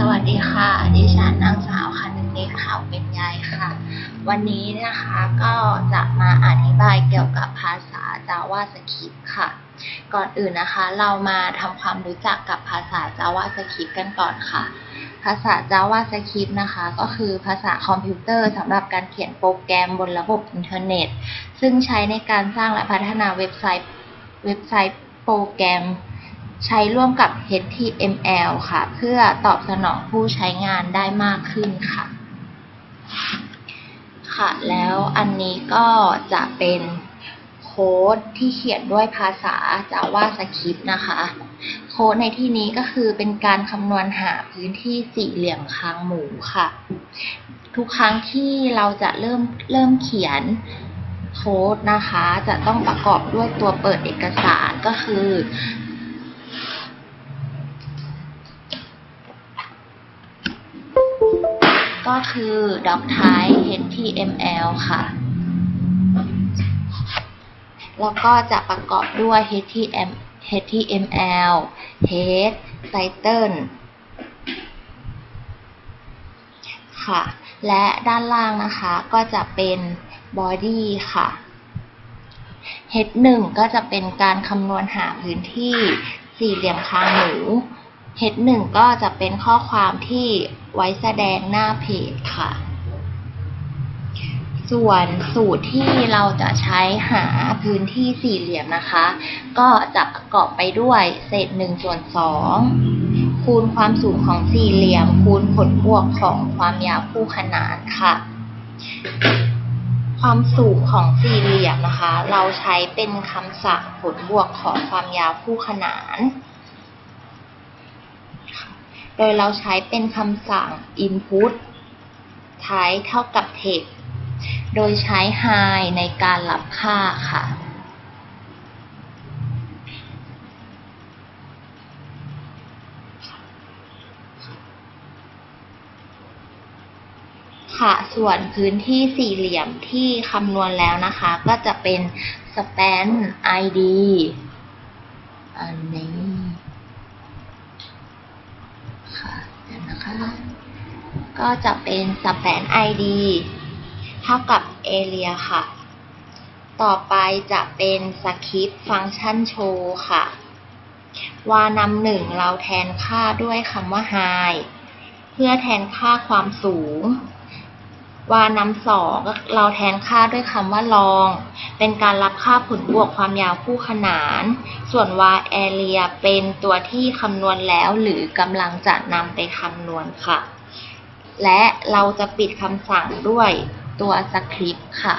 สวัสดีค่ะ ดิฉันนางสาวคนึงนิดขาวเป็นยายค่ะ วันนี้นะคะก็จะมาอธิบายเกี่ยวกับภาษา JavaScript ค่ะ ก่อนอื่นนะคะ เรามาทำความรู้จักกับภาษา JavaScript กันก่อนค่ะ ภาษา JavaScript นะคะ ก็คือภาษาคอมพิวเตอร์สำหรับการเขียนโปรแกรมบนระบบอินเทอร์เน็ต ซึ่งใช้ในการสร้างและพัฒนาเว็บไซต์เว็บไซต์โปรแกรม ใช้ร่วมกับ HTML ค่ะ เพื่อตอบสนองผู้ใช้งานได้มากขึ้นค่ะ ค่ะ แล้วอันนี้ก็จะเป็นโค้ดที่เขียนด้วยภาษา JavaScript นะคะ โค้ดในที่นี้ก็คือเป็นการคำนวณหาพื้นที่สี่เหลี่ยมคางหมูค่ะ ทุกครั้งที่เราจะเริ่มเริ่มเขียนโค้ดนะคะ จะต้องประกอบด้วยตัวเปิดเอกสารก็คือ ก็คือ doc type html ค่ะ แล้วก็จะประกอบด้วย html html head title ค่ะ และด้านล่างนะคะก็จะเป็น body ค่ะ head 1ก็จะเป็นการคำนวณหาพื้นที่สี่เหลี่ยมคางหมู head 1ก็จะเป็นข้อความที่ไว้แสดงหน้าเพจค่ะ ส่วนสูตรที่เราจะใช้หาพื้นที่สี่เหลี่ยมนะคะ ก็จะประกอบไปด้วยเศษ1ส่วน2คูณความสูงของสี่เหลี่ยม คูณผลบวกของความยาวคู่ขนานค่ะ ความสูงของสี่เหลี่ยมนะคะ เราใช้เป็นคำสั่งผลบวกของความยาวคู่ขนาน โดยเราใช้เป็นคำสั่ง input type เท่ากับ text โดยใช้ high ในการรับค่าค่ะ ค่ะ ส่วนพื้นที่สี่เหลี่ยมที่คำนวณแล้วนะคะ ก็จะเป็น span id อันนี้ ค่ะเดี๋ยว นะคะ ก็จะเป็น span id เท่ากับ area ค่ะ ต่อไปจะเป็น script function show ค่ะวานำหนึ่งเราแทนค่าด้วยคำว่า high เพื่อแทนค่าความสูง วานำสองเราแทนค่าด้วยคำว่าลอง เป็นการรับค่าผลบวกความยาวคู่ขนาน ส่วนวาแอเรียเป็นตัวที่คำนวณแล้วหรือกำลังจะนำไปคำนวณค่ะ และเราจะปิดคำสั่งด้วยตัวสคริปต์ค่ะ